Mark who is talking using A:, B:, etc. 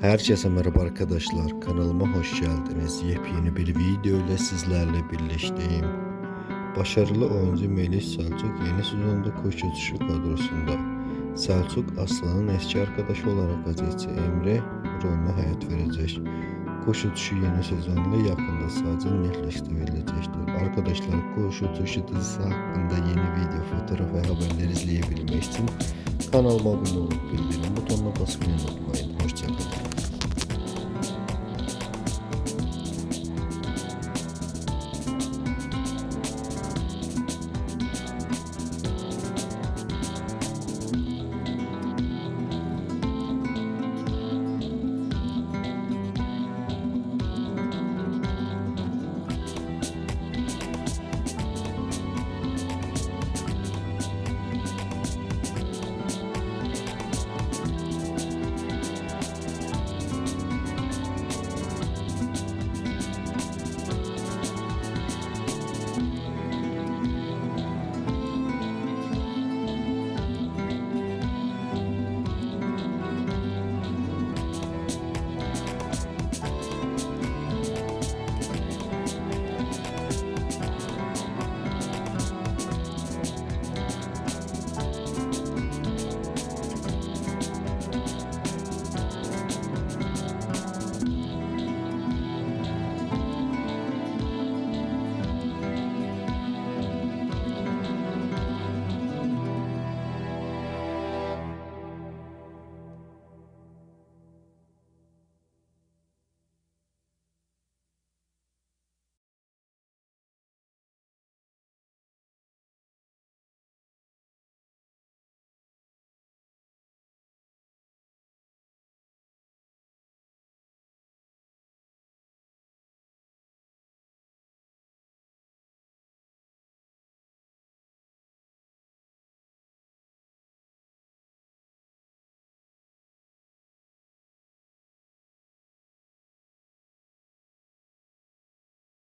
A: Herkese merhaba arkadaşlar. Kanalıma hoş geldiniz. Yepyeni bir video ile sizlerle birleşteyim. Başarılı oyuncu Melih Selçuk yeni sezonda koşu uçuşu kadrosunda. Selçuk Aslan'ın eski arkadaşı olarak gazeteci Emre rolüne hayat verecek. Koşu uçuşu yeni sezonla yakında sadece netleştirilecektir. Arkadaşlar koşu uçuşu dizisi hakkında yeni video, fotoğraf ve haberler izleyebilmek için kanalıma abone olup bildirim butonuna basmayı unutmayın.